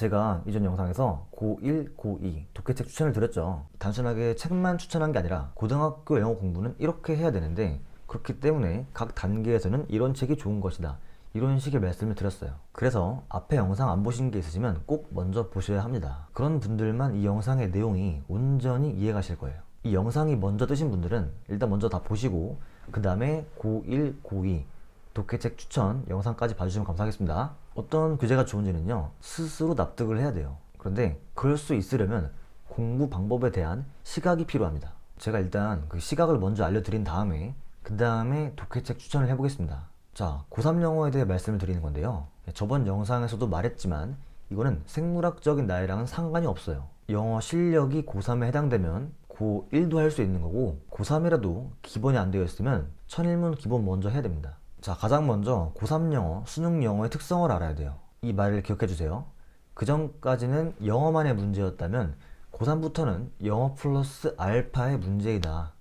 제가 이전 영상에서 고1, 고2 독해책 추천을 드렸죠. 단순하게 책만 추천한 게 아니라 고등학교 영어 공부는 이렇게 해야 되는데 그렇기 때문에 각 단계에서는 이런 책이 좋은 것이다. 이런 식의 말씀을 드렸어요. 그래서 앞에 영상 안 보신 게 있으시면 꼭 먼저 보셔야 합니다. 그런 분들만 이 영상의 내용이 온전히 이해가실 거예요. 이 영상이 먼저 뜨신 분들은 일단 먼저 다 보시고 그 다음에 고1, 고2 독해책 추천 영상까지 봐주시면 감사하겠습니다. 어떤 교재가 좋은지는요, 스스로 납득을 해야 돼요. 그런데 그럴 수 있으려면 공부 방법에 대한 시각이 필요합니다. 제가 일단 그 시각을 먼저 알려드린 다음에, 그 다음에 독해책 추천을 해보겠습니다. 자, 고3 영어에 대해 말씀을 드리는 건데요. 저번 영상에서도 말했지만, 이거는 생물학적인 나이랑은 상관이 없어요. 영어 실력이 고3에 해당되면 고1도 할 수 있는 거고, 고3이라도 기본이 안 되어 있으면 천일문 기본 먼저 해야 됩니다. 자, 가장 먼저 고3 영어, 수능 영어의 특성을 알아야 돼요. 이 말을 기억해 주세요. 그 전까지는 영어만의 문제였다면 고3부터는 영어 플러스 알파의 문제이다.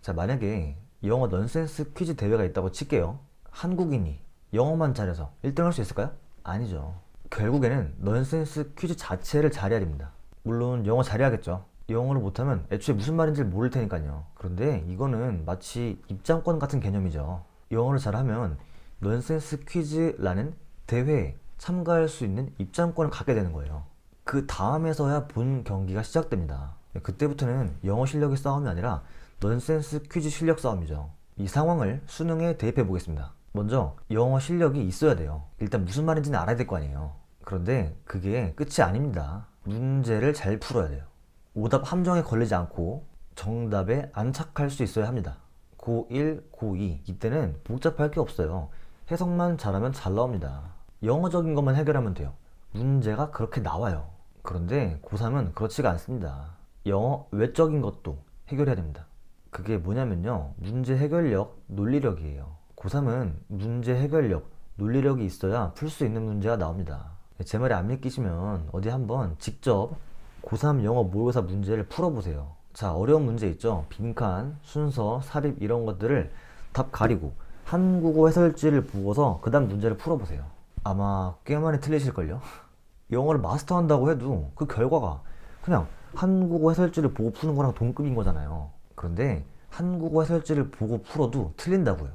자, 만약에 영어 넌센스 퀴즈 대회가 있다고 칠게요. 한국인이 영어만 잘해서 1등 할 수 있을까요? 아니죠. 결국에는 넌센스 퀴즈 자체를 잘해야 됩니다. 물론 영어 잘해야겠죠. 영어를 못하면 애초에 무슨 말인지 모를 테니까요. 그런데 이거는 마치 입장권 같은 개념이죠. 영어를 잘하면 넌센스 퀴즈라는 대회에 참가할 수 있는 입장권을 갖게 되는 거예요. 그 다음에서야 본 경기가 시작됩니다. 그때부터는 영어 실력의 싸움이 아니라 넌센스 퀴즈 실력 싸움이죠. 이 상황을 수능에 대입해 보겠습니다. 먼저 영어 실력이 있어야 돼요. 일단 무슨 말인지는 알아야 될 거 아니에요. 그런데 그게 끝이 아닙니다. 문제를 잘 풀어야 돼요. 오답 함정에 걸리지 않고 정답에 안착할 수 있어야 합니다. 고1, 고2 이때는 복잡할 게 없어요. 해석만 잘하면 잘 나옵니다. 영어적인 것만 해결하면 돼요. 문제가 그렇게 나와요. 그런데 고3은 그렇지가 않습니다. 영어 외적인 것도 해결해야 됩니다. 그게 뭐냐면요. 문제 해결력, 논리력이에요. 고3은 문제 해결력, 논리력이 있어야 풀 수 있는 문제가 나옵니다. 제 말이 안 믿기시면 어디 한번 직접 고3 영어 모의고사 문제를 풀어보세요. 자, 어려운 문제 있죠? 빈칸, 순서, 삽입 이런 것들을 답 가리고 한국어 해설지를 보고서 그 다음 문제를 풀어보세요. 아마 꽤 많이 틀리실걸요? 영어를 마스터한다고 해도 그 결과가 그냥 한국어 해설지를 보고 푸는 거랑 동급인 거잖아요. 그런데 한국어 해설지를 보고 풀어도 틀린다고요.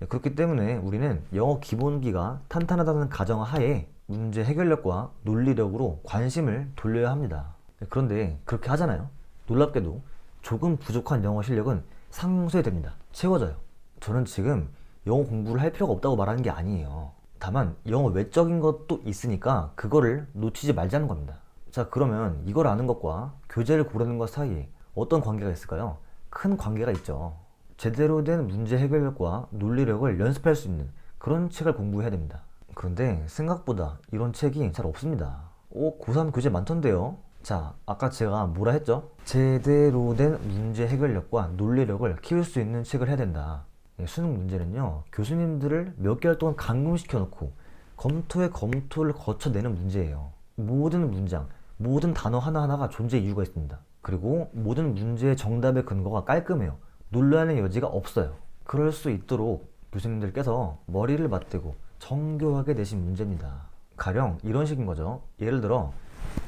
네, 그렇기 때문에 우리는 영어 기본기가 탄탄하다는 가정 하에 문제 해결력과 논리력으로 관심을 돌려야 합니다. 네, 그런데 그렇게 하잖아요. 놀랍게도 조금 부족한 영어 실력은 상쇄됩니다. 채워져요. 저는 지금 영어 공부를 할 필요가 없다고 말하는 게 아니에요. 다만 영어 외적인 것도 있으니까 그거를 놓치지 말자는 겁니다. 자, 그러면 이걸 아는 것과 교재를 고르는 것 사이에 어떤 관계가 있을까요? 큰 관계가 있죠. 제대로 된 문제 해결력과 논리력을 연습할 수 있는 그런 책을 공부해야 됩니다. 그런데 생각보다 이런 책이 잘 없습니다. 오, 고3 교재 많던데요? 자, 아까 제가 뭐라 했죠? 제대로 된 문제 해결력과 논리력을 키울 수 있는 책을 해야 된다. 예, 수능 문제는요, 교수님들을 몇 개월 동안 감금시켜 놓고 검토에 검토를 거쳐내는 문제예요. 모든 문장, 모든 단어 하나하나가 존재 이유가 있습니다. 그리고 모든 문제의 정답의 근거가 깔끔해요. 논란의 여지가 없어요. 그럴 수 있도록 교수님들께서 머리를 맞대고 정교하게 내신 문제입니다. 가령 이런 식인 거죠. 예를 들어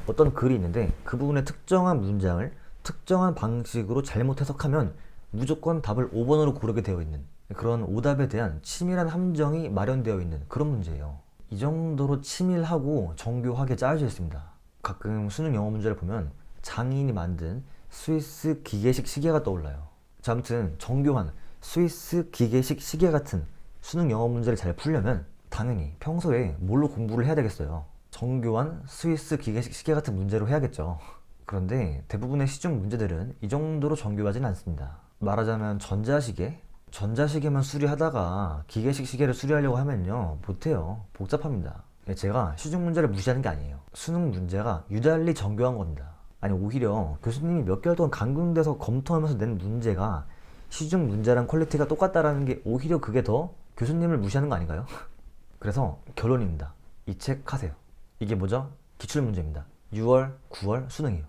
어떤 글이 있는데 그 부분의 특정한 문장을 특정한 방식으로 잘못 해석하면 무조건 답을 5번으로 고르게 되어 있는 그런 오답에 대한 치밀한 함정이 마련되어 있는 그런 문제예요. 이 정도로 치밀하고 정교하게 짜여져 있습니다. 가끔 수능 영어 문제를 보면 장인이 만든 스위스 기계식 시계가 떠올라요. 자, 아무튼 정교한 스위스 기계식 시계 같은 수능 영어 문제를 잘 풀려면 당연히 평소에 뭘로 공부를 해야 되겠어요. 정교한 스위스 기계식 시계 같은 문제로 해야겠죠. 그런데 대부분의 시중 문제들은 이 정도로 정교하진 않습니다. 말하자면 전자시계? 전자시계만 수리하다가 기계식 시계를 수리하려고 하면요. 못해요. 복잡합니다. 제가 시중 문제를 무시하는 게 아니에요. 수능 문제가 유달리 정교한 겁니다. 아니 오히려 교수님이 몇 개월 동안 강금돼서 검토하면서 낸 문제가 시중 문제랑 퀄리티가 똑같다라는 게 오히려 그게 더 교수님을 무시하는 거 아닌가요? 그래서 결론입니다. 이 책 하세요. 이게 뭐죠? 기출 문제입니다. 6월, 9월 수능이에요.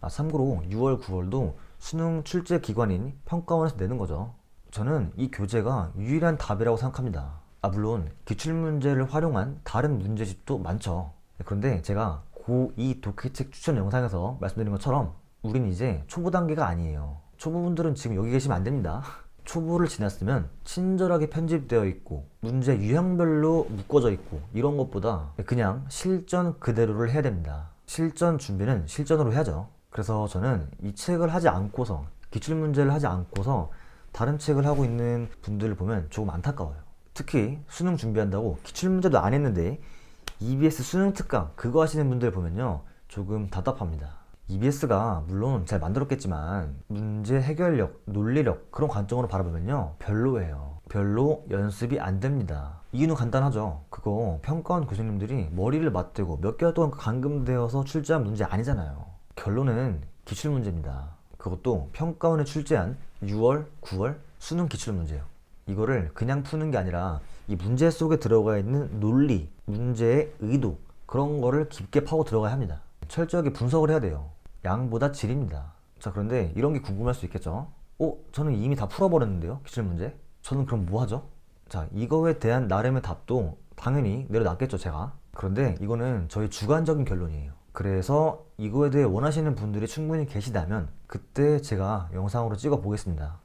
아, 참고로 6월, 9월도 수능 출제 기관인 평가원에서 내는 거죠. 저는 이 교재가 유일한 답이라고 생각합니다. 아, 물론 기출 문제를 활용한 다른 문제집도 많죠. 그런데 제가 고2 독해책 추천 영상에서 말씀드린 것처럼 우린 이제 초보 단계가 아니에요. 초보분들은 지금 여기 계시면 안 됩니다. 초보를 지났으면 친절하게 편집되어 있고 문제 유형별로 묶어져 있고 이런 것보다 그냥 실전 그대로를 해야 됩니다. 실전 준비는 실전으로 해야죠. 그래서 저는 이 책을 하지 않고서 기출 문제를 하지 않고서 다른 책을 하고 있는 분들을 보면 조금 안타까워요. 특히 수능 준비한다고 기출 문제도 안 했는데 EBS 수능 특강 그거 하시는 분들 보면요 조금 답답합니다. EBS가 물론 잘 만들었겠지만 문제 해결력, 논리력 그런 관점으로 바라보면요 별로예요. 별로 연습이 안 됩니다. 이유는 간단하죠. 그거 평가원 교수님들이 머리를 맞대고 몇 개월 동안 감금되어서 출제한 문제 아니잖아요. 결론은 기출 문제입니다. 그것도 평가원에 출제한 6월, 9월 수능 기출 문제예요. 이거를 그냥 푸는 게 아니라 이 문제 속에 들어가 있는 논리, 문제의 의도 그런 거를 깊게 파고 들어가야 합니다. 철저하게 분석을 해야 돼요. 양보다 질입니다. 자 그런데 이런 게 궁금할 수 있겠죠? 어? 저는 이미 다 풀어버렸는데요? 기출 문제? 저는 그럼 뭐 하죠? 자 이거에 대한 나름의 답도 당연히 내려놨겠죠 제가 그런데 이거는 저희 주관적인 결론이에요 그래서 이거에 대해 원하시는 분들이 충분히 계시다면 그때 제가 영상으로 찍어 보겠습니다